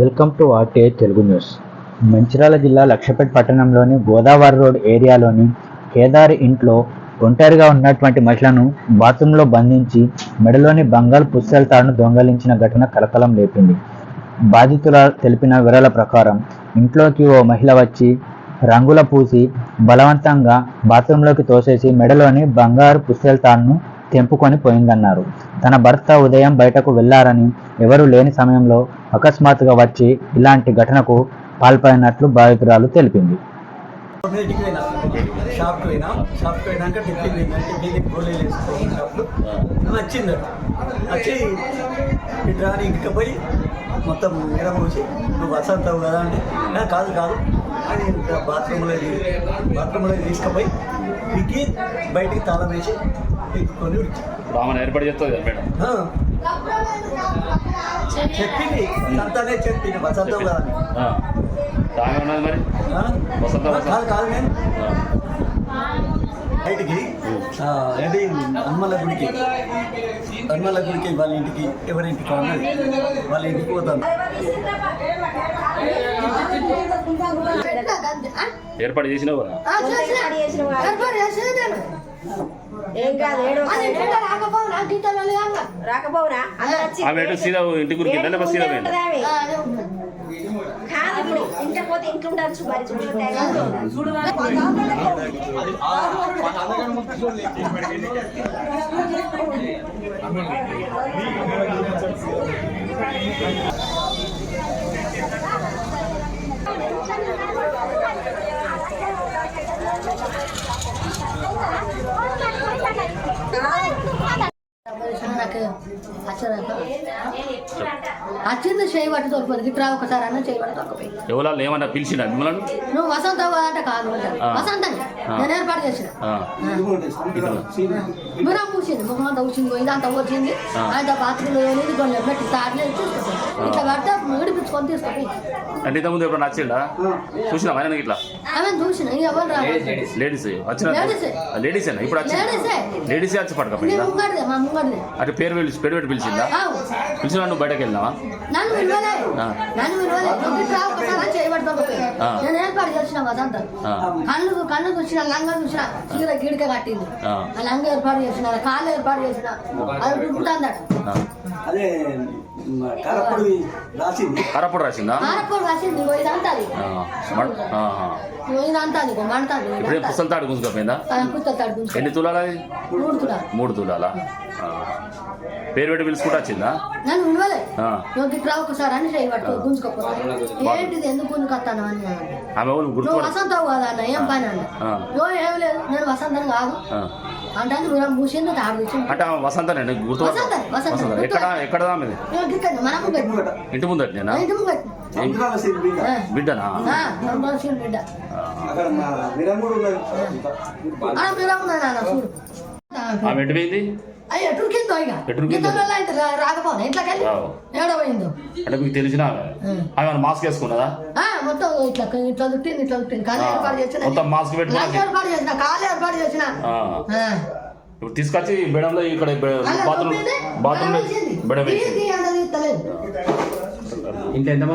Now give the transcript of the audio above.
Welcome to RTI Telugu news. Mancherial జిల్లా లక్షపేట పట్టణంలోని Godavari road ఏరియాలోని Kedari ఇంట్లో ఒంటరిగా ఉన్నటువంటి మహిళను బాత్రూంలో బంధించి మెడలోని బంగారు పుస్తల తాడును దొంగలించిన ఘటన కలకలం లేపింది. బాధితుల తెలిపిన వివరాల ప్రకారం ఇంట్లోకి ఓ మహిళ వచ్చి రంగుల పూసి బలవంతంగా బాత్రూంలోకి తోసేసి మెడలోని బంగారు పుస్తల తాడును తెంపుకొని పోయిందన్నారు. తన భర్త ఉదయం బయటకు వెళ్ళారని ఎవరూ లేని సమయంలో అకస్మాత్తుగా వచ్చి ఇలాంటి ఘటనకు పాల్పడినట్లు బాధితురాలు తెలిపింది. ఇంటికి పోయినా షాప్కి పోయినా షాప్కి పోయినాక గోళీలు వచ్చింది వచ్చి ఇంటికి పోయి మొత్తం మీద నువ్వు వసంతవు కదా అంటే కాదు కాదు అని బాత్రూంలో బాత్రూంలో తీసుకుపోయి ఇంకి బయటికి తాళం వేసి ఇప్పుడు ఆమెను ఏర్పాటు చేస్తుంది కదా మేడం. చెప్పింది అంతానే చెప్పింది కదా ఆ. ఆమె ఉన్నది మరి? వసంత వసంత. కాదు కాదు నేను ఆ. బయటికి ఏంటి హనుమల గుడికి హనుమల గుడికి వాళ్ళ ఇంటికి ఎవరి ఇంటికి ఉన్నది వాళ్ళ ఇంటికి పోతాను ఏర్పాటు చేసినావు కదా? ఏం కాదు ఏడు రాకపోవునా? అందరూ సీదా ఇంటి గురికి సీదా. కాదు ఇప్పుడు ఇంటికి పోతే ఇంట్లో ఉండొచ్చు మరి చూసుకుంటే వచ్చింది చేయి పట్టి తొలిపోయింది ఇట్లా ఒకసారి అన్న చేయి పట్టి తొలిపోయింది ఎవరా ఏమన్నా పిలిచిండా మిమ్మల్ని? నువ్వు వసంత అంటే. కాదు. వసంత. నేను ఏర్పాటు చేసిన. మీరా పూసింది. ముఖం అంతా ఊసింది ఇదంతా వచ్చింది. ఆయన బాత్రూంలో ఏది కొన్ని పెట్టి తాడలేదు తీసుకుంటాం ఇట్లా పడితే విడిపించుకొని తీసుకుంటాం అంటే ఇంతకుముందు ఎప్పుడు నచ్చిండా చూసినా ఆయన ఇట్లా? చూసిన లేడీస్ వచ్చిన? లేడీసే. ఇప్పుడు వచ్చి లేడీసే. వచ్చి పడకపోయిందా? ముంగడిదే అంటే పేరు పిలిచి పేరు పెట్టి పిలిచిందా. పిలిచిన నువ్వు బయటకు వెళ్ళినావా? నన్ను విలువలే ఆ. నన్ను విలువలే నువ్వు ఇట్లా ఒకసారి చేయి పట్టి తొలిపోయింది ఆ. నేను ఏర్పాటు చేసిన వదంతా ఆ. కళ్ళు కళ్ళు చూసిన లంగ చూసిన చీర గిడిక కట్టింది. లంగ ఏర్పాటు చేసిన కాళ్ళు ఏర్పాటు చేసిన అది. అదే కారపొడి రాసింది. కరప్పుడు రాసిందా? ఆరప్పుడు రాసింది ఇదంతా అది ఆ. మడ్- ఆహా. ఇదంతా అది మంటాది ఇప్పుడే పుస్తల తాడు గుంజుకపోయిందా? పుస్తకాలు ఎన్ని తులాలా. అది మూడు తులాలా? ఆ. పేరు పెట్టి పిలుచుకుంటూ వచ్చిందా? నన్ను. నువ్వు ఇట్లా ఒకసారి అని చేయి పట్టుకో గుంజుకోపోతా ఏంటిది ఎందుకు గుంజుకొస్తాను అని. ఆమె గుర్తుపడ వసంతవు కదా అన్న ఏం పని అన్న. ఏం లేదు నేను వసంతని కాదు. అంటే వసంత, వసంత. వసంత. ఎక్కడ ఎక్కడ పెట్టు ఇంటి బిడ్డ. ఆ. బిడ్డనా? ఆమె ఎటు పోయింది? ఇక అయితే రాకపోనా? ఇంట్లోకెళ్ళి అంటే మీకు తెలిసిన ఆమె మాస్క్ వేసుకున్నదా మొత్తం ఇట్లా ఇట్లా ఏర్పాటు చేసిన. మొత్తం మాస్క్ ఏర్పాటు చేసిన ఏర్పాటు. ఇప్పుడు తీసుకొచ్చి బెడంలో ఇక్కడ బాత్రూమ్ బాత్రూమ్. బెడ ఇంట్లో ఎంత